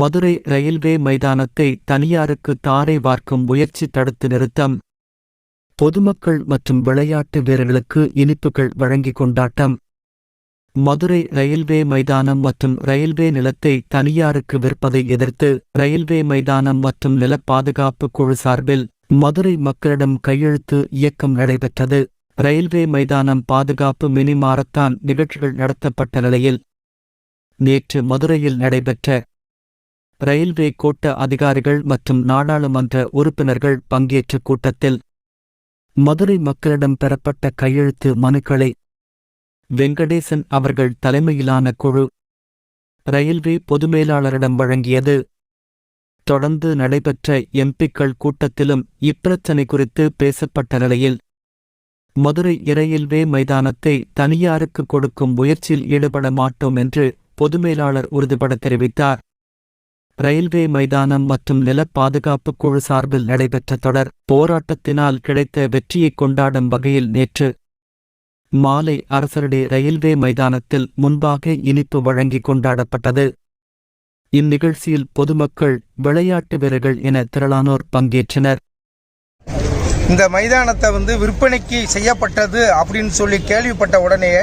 Madurai railway மைதானத்தை தனியாருக்கு தாரை வார்க்கும் முயற்சி தடுத்து நிறுத்தம். பொதுமக்கள் மற்றும் விளையாட்டு வீரர்களுக்கு இனிப்புகள் வழங்கி கொண்டாட்டம். மதுரை ரயில்வே மைதானம் மற்றும் ரயில்வே நிலத்தை தனியாருக்கு விற்பதை எதிர்த்து ரயில்வே மைதானம் மற்றும் நில பாதுகாப்பு குழு சார்பில் மதுரை மக்களிடம் கையெழுத்து இயக்கம் நடைபெற்றது. ரயில்வே மைதானம் பாதுகாப்பு மினி மாரத்தான் நிகழ்ச்சிகள் நடத்தப்பட்ட நிலையில் நேற்று மதுரையில் நடைபெற்ற ரயில்வே கோட்ட அதிகாரிகள் மற்றும் நாடாளுமன்ற உறுப்பினர்கள் பங்கேற்ற கூட்டத்தில் மதுரை மக்களிடம் பெறப்பட்ட கையெழுத்து மனுக்களை வெங்கடேசன் அவர்கள் தலைமையிலான குழு ரயில்வே பொதுமேலாளரிடம் வழங்கியது. தொடர்ந்து நடைபெற்ற எம்பிக்கள் கூட்டத்திலும் இப்பிரச்சினை குறித்து பேசப்பட்ட நிலையில் மதுரை ரயில்வே மைதானத்தை தனியாருக்கு கொடுக்கும் முயற்சியில் ஈடுபட மாட்டோம் என்று பொதுமேலாளர் உறுதிபட தெரிவித்தார். ரயில்வே மைதானம் மற்றும் நிலப்பாதுகாப்பு குழு சார்பில் நடைபெற்ற தொடர் போராட்டத்தினால் கிடைத்த வெற்றியை கொண்டாடும் வகையில் நேற்று மாலை அரசரடி ரயில்வே மைதானத்தில் முன்பாக இனிப்பு வழங்கி கொண்டாடப்பட்டது. இந்நிகழ்ச்சியில் பொதுமக்கள் விளையாட்டு வீரர்கள் என திரளானோர் பங்கேற்றனர். இந்த மைதானத்தை வந்து விற்பனைக்கு செய்யப்பட்டது அப்படின்னு சொல்லி கேள்விப்பட்ட உடனேயே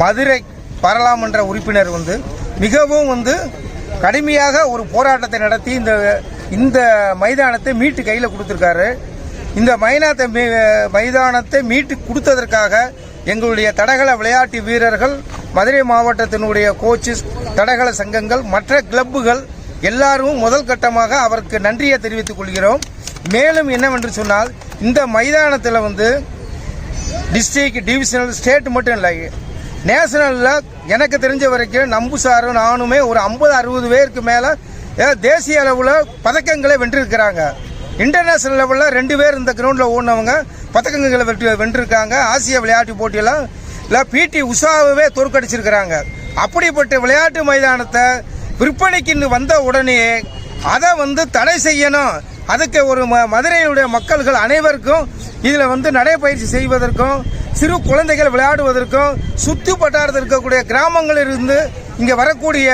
மதுரை பாராளுமன்ற உறுப்பினர் வந்து மிகவும் வந்து கடுமையாக ஒரு போராட்டத்தை நடத்தி இந்த இந்த மைதானத்தை மீட்டு கையில் கொடுத்துருக்காரு. இந்த மைதானத்தை மைதானத்தை மீட்டு கொடுத்ததற்காக எங்களுடைய தடகள விளையாட்டு வீரர்கள் மதுரை மாவட்டத்தினுடைய கோச்சஸ் தடகள சங்கங்கள் மற்ற கிளப்புகள் எல்லாரும் முதல் கட்டமாக அவருக்கு நன்றியை தெரிவித்துக் கொள்கிறோம். மேலும் என்னவென்று சொன்னால் இந்த மைதானத்தில் வந்து டிஸ்ட்ரிக்ட் டிவிஷனல் ஸ்டேட் மட்டும் இல்லை நேஷனலில் எனக்கு தெரிஞ்ச வரைக்கும் நம்பு சாரும் நானுமே ஒரு ஐம்பது அறுபது பேருக்கு மேலே தேசிய அளவில் பதக்கங்களை வென்றிருக்கிறாங்க. இன்டர்நேஷனல் லெவலில் ரெண்டு பேர் இந்த கிரவுண்டில் ஓடினவங்க பதக்கங்களை வெற்றி வென்றிருக்காங்க. ஆசிய விளையாட்டு போட்டியில் இல்லை பிடி உஷாவே தோற்கடிச்சிருக்கிறாங்க. அப்படிப்பட்ட விளையாட்டு மைதானத்தை விற்பனைக்கு வந்த உடனே அதை வந்து தடை செய்யணும். அதுக்கு ஒரு ம மதுரையுடைய மக்கள்கள் அனைவருக்கும் இதில் வந்து நடைப்பயிற்சி செய்வதற்கும் சிறு குழந்தைகள் விளையாடுவதற்கும் சுற்று வட்டாரத்தில் இருக்கக்கூடிய கிராமங்களில் இருந்து இங்கே வரக்கூடிய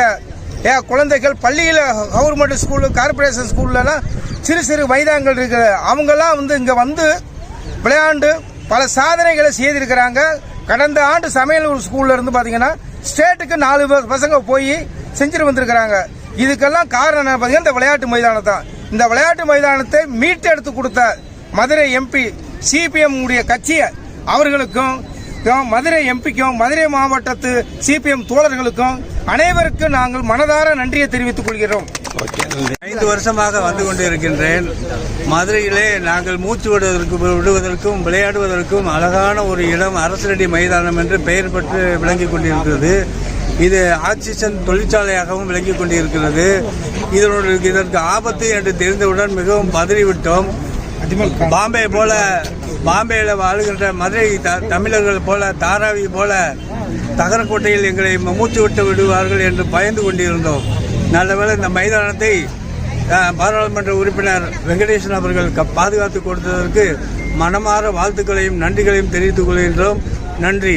குழந்தைகள் பள்ளியில் கவர்மெண்ட் ஸ்கூலு கார்பரேஷன் ஸ்கூல்லலாம் சிறு சிறு மைதானங்கள் இருக்குது அவங்கெல்லாம் வந்து இங்கே வந்து விளையாண்டு பல சாதனைகளை செய்திருக்கிறாங்க. கடந்த ஆண்டு சமையல் ஸ்கூல்ல இருந்து பார்த்தீங்கன்னா ஸ்டேட்டுக்கு நாலு ப- பசங்க போய் செஞ்சுட்டு வந்திருக்கிறாங்க. இதுக்கெல்லாம் காரணம் என்ன இந்த விளையாட்டு மைதானம் தான். இந்த விளையாட்டு மைதானத்தை மீட்டெடுத்து கொடுத்த மதுரை எம்பி சிபிஎம் உடைய கட்சியை அவர்களுக்கும் க்கும், மதுரை எம்பிக்கும் மதுரை மாவட்டத்து சிபிஎம் தோழர்களுக்கும் அனைவருக்கும் நாங்கள் மனதார நன்றியை தெரிவித்துக் கொள்கிறோம். ஐந்து வருஷமாக வந்து கொண்டிருக்கின்றேன். மதுரையிலே நாங்கள் மூச்சு விடுவதற்கு விடுவதற்கும் விளையாடுவதற்கும் அழகான ஒரு இடம் அரசரடி மைதானம் என்று பெயர் பெற்று விளங்கிக் கொண்டிருக்கிறது. இது ஆக்சிஜன் தொழிற்சாலையாகவும் விளங்கிக் கொண்டிருக்கிறது. இதனுடைய இதற்கு ஆபத்து என்று தெரிந்தவுடன் மிகவும் பதறிவிட்டோம். பாம்பே போல பாம்பேயில் வாழுகின்ற மதுரை த- தமிழர்கள் போல தாராவி போல தகரக்கோட்டையில் எங்களை மூச்சு விட்டு விடுவார்கள் என்று பயந்து கொண்டிருந்தோம். நல்லவேளை இந்த மைதானத்தை பாராளுமன்ற உறுப்பினர் வெங்கடேசன் அவர்கள் க- பாதுகாத்து கொடுத்ததற்கு மனமாற வாழ்த்துக்களையும் நன்றிகளையும் தெரிவித்துக் கொள்கின்றோம். நன்றி.